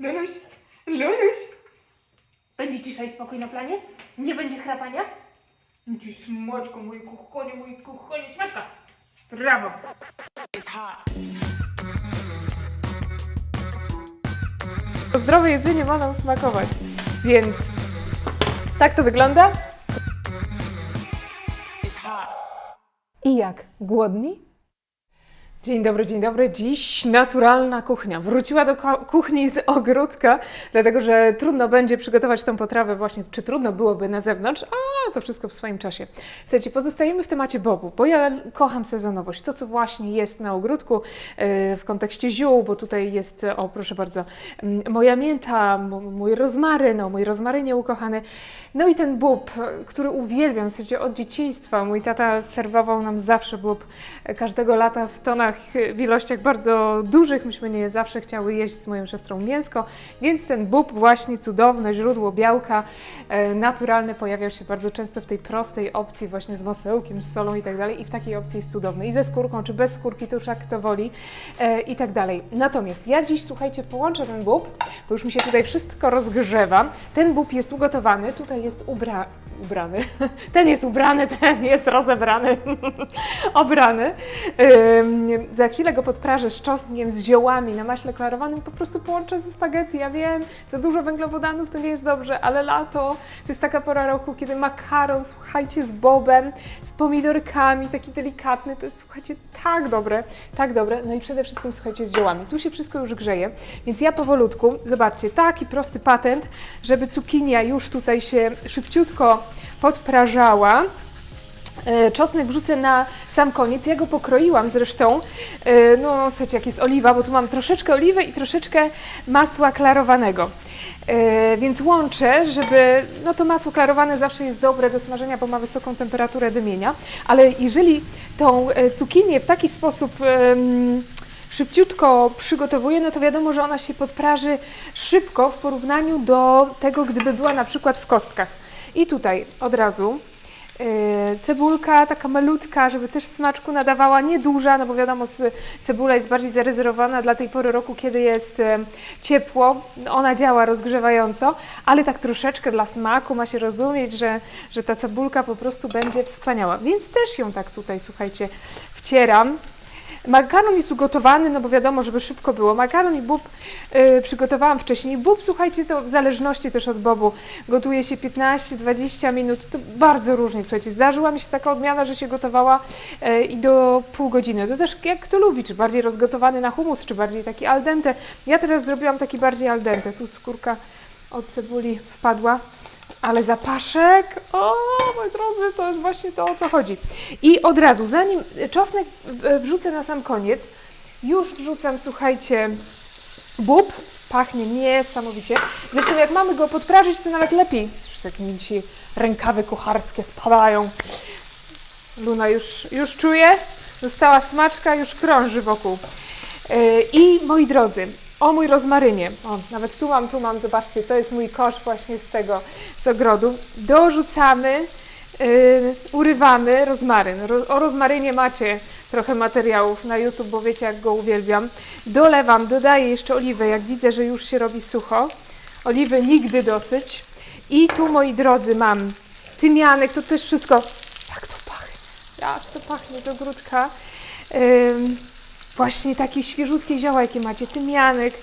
Luluś, Luluś. Będzie cisza i spokój na planie? Nie będzie chrapania? Ci smaczko, moje kochanie, moje kochanie, smaczka. Brawo. To zdrowe jedzenie ma nam smakować. Więc tak to wygląda. I jak? Głodni? Dzień dobry, dzień dobry. Dziś naturalna kuchnia. Wróciła do kuchni z ogródka, dlatego że trudno będzie przygotować tą potrawę właśnie, czy trudno byłoby na zewnątrz, a to wszystko w swoim czasie. Słuchajcie, pozostajemy w temacie bobu, bo ja kocham sezonowość. To, co właśnie jest na ogródku e, w kontekście ziół, bo tutaj jest, o proszę bardzo, moja mięta, mój rozmaryn, o mój rozmarynie ukochany. No i ten bób, który uwielbiam, sensie od dzieciństwa. Mój tata serwował nam zawsze bób e, każdego lata w tonach, e, w ilościach bardzo dużych. Myśmy nie zawsze chciały jeść z moją siostrą mięsko, więc ten bób właśnie cudowne, źródło białka, e, naturalne pojawiał się bardzo często w tej prostej opcji właśnie z masełkiem, z solą i tak dalej i w takiej opcji jest cudowny. I ze skórką, czy bez skórki, to już jak kto woli e, i tak dalej. Natomiast ja dziś, słuchajcie, połączę ten bób, bo już mi się tutaj wszystko rozgrzewa. Ten bób jest ugotowany, tutaj jest ubra... ubrany. Ten jest ubrany, ten jest rozebrany, obrany. Za chwilę go podprażę z czosnkiem, z ziołami na maśle klarowanym, po prostu połączę ze spaghetti. Ja wiem, za dużo węglowodanów to nie jest dobrze, ale lato to jest taka pora roku, kiedy makaron, słuchajcie, z bobem, z pomidorkami, taki delikatny, to jest, słuchajcie, tak dobre, tak dobre. No i przede wszystkim, słuchajcie, z ziołami. Tu się wszystko już grzeje, więc ja powolutku, zobaczcie, taki prosty patent, żeby cukinia już tutaj się szybciutko podprażała. E, Czosnek wrzucę na sam koniec. Ja go pokroiłam zresztą. E, No, słuchajcie, jak jest oliwa, bo tu mam troszeczkę oliwy i troszeczkę masła klarowanego. E, Więc łączę, żeby. No to masło klarowane zawsze jest dobre do smażenia, bo ma wysoką temperaturę dymienia. Ale jeżeli tą cukinię w taki sposób. szybciutko przygotowuję, no to wiadomo, że ona się podpraży szybko w porównaniu do tego, gdyby była na przykład w kostkach. I tutaj od razu Cebulka taka malutka, żeby też smaczku nadawała, nieduża, no bo wiadomo, cebula jest bardziej zarezerwowana dla tej pory roku, kiedy jest e, ciepło. Ona działa rozgrzewająco, ale tak troszeczkę dla smaku ma się rozumieć, że, że ta cebulka po prostu będzie wspaniała. Więc też ją tak tutaj, słuchajcie, wcieram. Makaron jest ugotowany, no bo wiadomo, żeby szybko było. Makaron i bób y, przygotowałam wcześniej. Bób, słuchajcie, to w zależności też od bobu, gotuje się 15-20 minut. To bardzo różnie, słuchajcie. Zdarzyła mi się taka odmiana, że się gotowała y, i do pół godziny. To też jak kto lubi, czy bardziej rozgotowany na humus, czy bardziej taki al dente. Ja teraz zrobiłam taki bardziej al dente. Tu skórka od cebuli wpadła. Ale zapaszek, o moi drodzy, to jest właśnie to, o co chodzi. I od razu, zanim czosnek e, wrzucę na sam koniec, już wrzucam, słuchajcie, bób. Pachnie niesamowicie. Zresztą jak mamy go podprażyć, to nawet lepiej. Już tak mi rękawy kucharskie spadają. Luna już, już czuje, dostała smaczka, już krąży wokół. Yy, I moi drodzy, o mój rozmarynie, o, nawet tu mam, tu mam, zobaczcie, to jest mój kosz właśnie z tego, z ogrodu. Dorzucamy, yy, urywamy rozmaryn. Ro, o rozmarynie macie trochę materiałów na YouTube, bo wiecie jak go uwielbiam. Dolewam, dodaję jeszcze oliwę, jak widzę, że już się robi sucho. Oliwy nigdy dosyć. I tu, moi drodzy, mam tymianek, to też wszystko, jak to pachnie, jak to pachnie z ogródka. Ym, właśnie takie świeżutkie zioła, jakie macie, tymianek.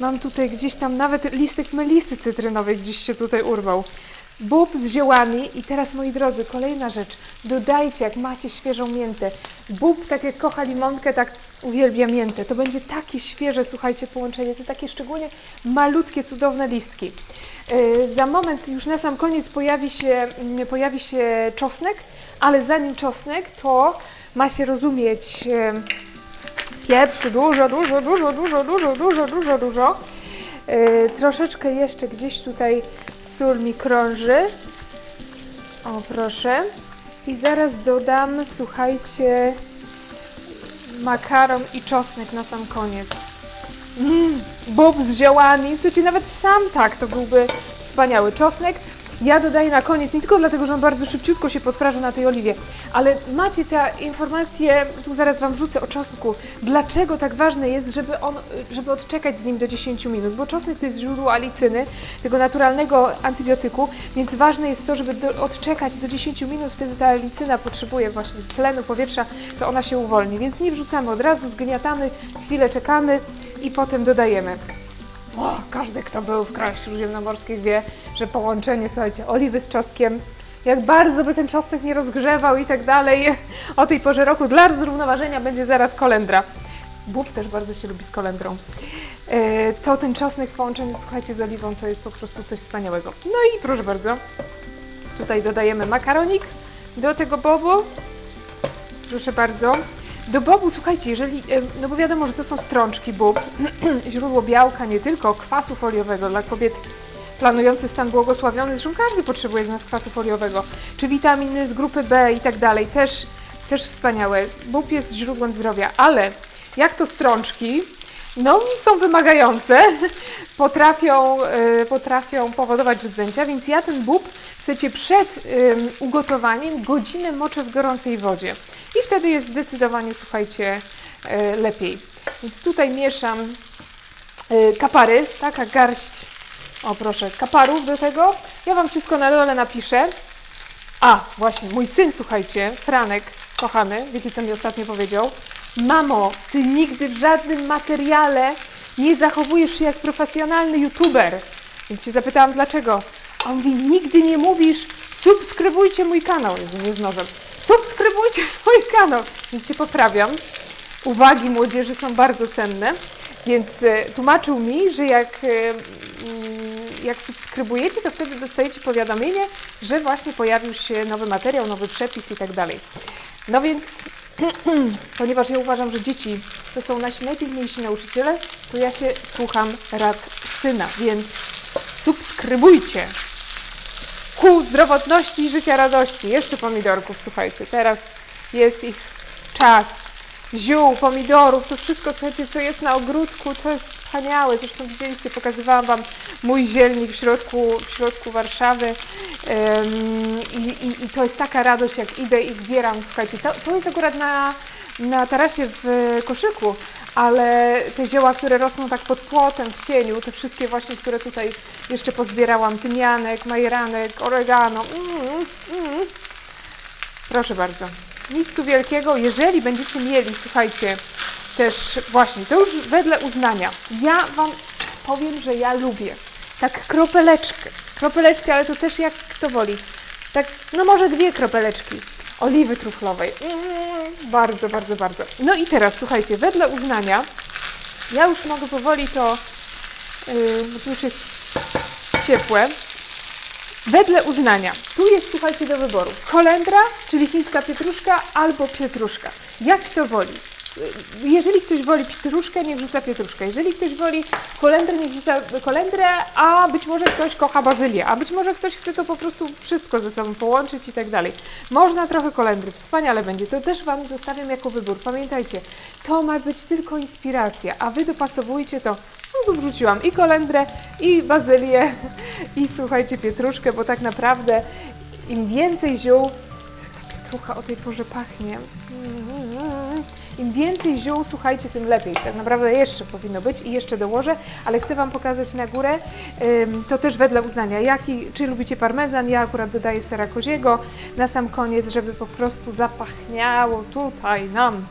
Mam tutaj gdzieś tam nawet listek melisy cytrynowej gdzieś się tutaj urwał. Bób z ziołami i teraz moi drodzy, kolejna rzecz. Dodajcie, jak macie świeżą miętę. Bób, tak jak kocha limonkę, tak uwielbia miętę. To będzie takie świeże, słuchajcie, połączenie. To takie szczególnie malutkie, cudowne listki. Yy, Za moment, już na sam koniec pojawi się, mm, pojawi się czosnek, ale zanim czosnek, to ma się rozumieć yy, pieprzu dużo, dużo, dużo, dużo, dużo, dużo, dużo, dużo. Yy, troszeczkę jeszcze gdzieś tutaj sól mi krąży. O, proszę. I zaraz dodam, słuchajcie, makaron i czosnek na sam koniec. Mm, bob z ziołami. Słuchajcie, nawet sam tak to byłby wspaniały. Czosnek Ja dodaję na koniec, nie tylko dlatego, że on bardzo szybciutko się podpraża na tej oliwie, ale macie te informacje, tu zaraz Wam wrzucę o czosnku, dlaczego tak ważne jest, żeby, on, żeby odczekać z nim do 10 minut, bo czosnek to jest źródło alicyny, tego naturalnego antybiotyku, więc ważne jest to, żeby do, odczekać do 10 minut, wtedy ta alicyna potrzebuje właśnie tlenu, powietrza, to ona się uwolni, więc nie wrzucamy od razu, zgniatamy, chwilę czekamy i potem dodajemy. O, każdy, kto był w krajach śródziemnomorskich wie, że połączenie, słuchajcie, oliwy z czosnkiem, jak bardzo by ten czosnek nie rozgrzewał i tak dalej, o tej porze roku dla zrównoważenia będzie zaraz kolendra. Bób też bardzo się lubi z kolendrą. E, to ten czosnek w połączeniu, słuchajcie, z oliwą to jest po prostu coś wspaniałego. No i proszę bardzo, tutaj dodajemy makaronik do tego bobu. Proszę bardzo. Do bobu, słuchajcie, jeżeli, no bo wiadomo, że to są strączki bób, źródło białka, nie tylko kwasu foliowego dla kobiet. Planujących stan błogosławiony, zresztą każdy potrzebuje z nas kwasu foliowego, czy witaminy z grupy B i tak dalej, też, też wspaniałe. Bób jest źródłem zdrowia, ale jak to strączki, no są wymagające, potrafią, e, potrafią powodować wzdęcia, więc ja ten bób chcecie przed ugotowaniem godzinę moczę w gorącej wodzie i wtedy jest zdecydowanie, słuchajcie, e, lepiej. Więc tutaj mieszam e, kapary, taka garść, o proszę, kaparów do tego. Ja Wam wszystko na dole napiszę. A, właśnie, mój syn, słuchajcie, Franek, kochany, wiecie co mi ostatnio powiedział? Mamo, ty nigdy w żadnym materiale nie zachowujesz się jak profesjonalny youtuber. Więc się zapytałam, dlaczego? A on mówi, nigdy nie mówisz, subskrybujcie mój kanał. Jezu, nie z nożem. Subskrybujcie mój kanał. Więc się poprawiam. Uwagi młodzieży są bardzo cenne. Więc e, tłumaczył mi, że jak, e, mm, jak subskrybujecie, to wtedy dostajecie powiadomienie, że właśnie pojawił się nowy materiał, nowy przepis i tak dalej. No więc, ponieważ ja uważam, że dzieci to są nasi najpiękniejsi nauczyciele, to ja się słucham rad syna, więc subskrybujcie ku zdrowotności i życia radości. Jeszcze pomidorków, słuchajcie, teraz jest ich czas. Ziół, pomidorów, to wszystko, słuchajcie, co jest na ogródku, to jest wspaniałe. Zresztą widzieliście, pokazywałam Wam mój zielnik w środku, w środku Warszawy i, i, to jest taka radość, jak idę i zbieram, słuchajcie, to, to jest akurat na, na tarasie w koszyku, ale te zioła, które rosną tak pod płotem, w cieniu, te wszystkie właśnie, które tutaj jeszcze pozbierałam, tymianek, majeranek, oregano, mm, mm. Proszę bardzo. Nic tu wielkiego. Jeżeli będziecie mieli, słuchajcie, też właśnie, to już wedle uznania. Ja Wam powiem, że ja lubię tak kropeleczkę. Kropeleczkę, ale to też jak kto woli. Tak, no może dwie kropeleczki oliwy truflowej. Mm, bardzo, bardzo, bardzo. No i teraz, słuchajcie, wedle uznania, ja już mogę powoli to, yy, już jest ciepłe, Wedle uznania. Tu jest, słuchajcie, do wyboru. Kolendra, czyli chińska pietruszka, albo pietruszka. Jak kto woli. Jeżeli ktoś woli pietruszkę, niech wrzuca pietruszkę. Jeżeli ktoś woli kolendrę, niech wrzuca kolendrę, a być może ktoś kocha bazylię, a być może ktoś chce to po prostu wszystko ze sobą połączyć i tak dalej. Można trochę kolendry, wspaniale będzie. To też Wam zostawiam jako wybór. Pamiętajcie, to ma być tylko inspiracja, a Wy dopasowujcie to no wrzuciłam i kolendrę, i bazylię, i słuchajcie, pietruszkę, bo tak naprawdę im więcej ziół, ta pietrucha o tej porze pachnie, im więcej ziół, słuchajcie, tym lepiej. Tak naprawdę jeszcze powinno być i jeszcze dołożę, ale chcę Wam pokazać na górę, to też wedle uznania, jaki, czy lubicie parmezan, ja akurat dodaję sera koziego na sam koniec, żeby po prostu zapachniało tutaj nam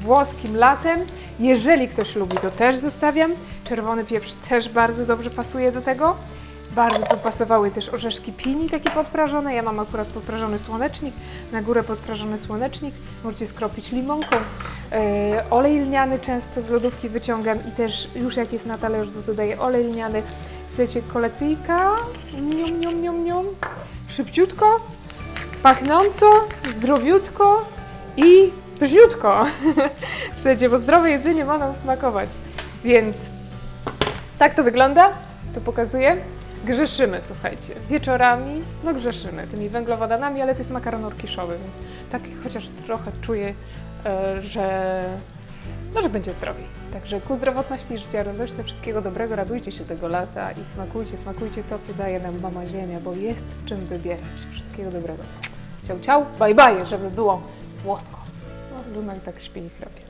włoskim latem. Jeżeli ktoś lubi, to też zostawiam. Czerwony pieprz też bardzo dobrze pasuje do tego. Bardzo by pasowały też orzeszki pini, takie podprażone. Ja mam akurat podprażony słonecznik, na górę podprażony słonecznik. Możecie skropić limonką. E, olej lniany często z lodówki wyciągam i też już jak jest na talerzu, to dodaję olej lniany. Chcecie kolacyjka? Nium, nium, nium, nium. Szybciutko, pachnąco, zdrowiutko i pyszniutko. Słuchajcie, bo zdrowe jedzenie ma nam smakować. Więc tak to wygląda, to pokazuję. Grzeszymy, słuchajcie, wieczorami, no grzeszymy tymi węglowodanami, ale to jest makaron orkiszowy, więc tak chociaż trochę czuję, e, że no, że będzie zdrowiej. Także ku zdrowotności, życia, radości, wszystkiego dobrego, radujcie się tego lata i smakujcie, smakujcie to, co daje nam Mama Ziemia, bo jest czym wybierać. Wszystkiego dobrego. Ciao, ciao, bye bye, żeby było włosko. Luna i tak śpi i chrapie.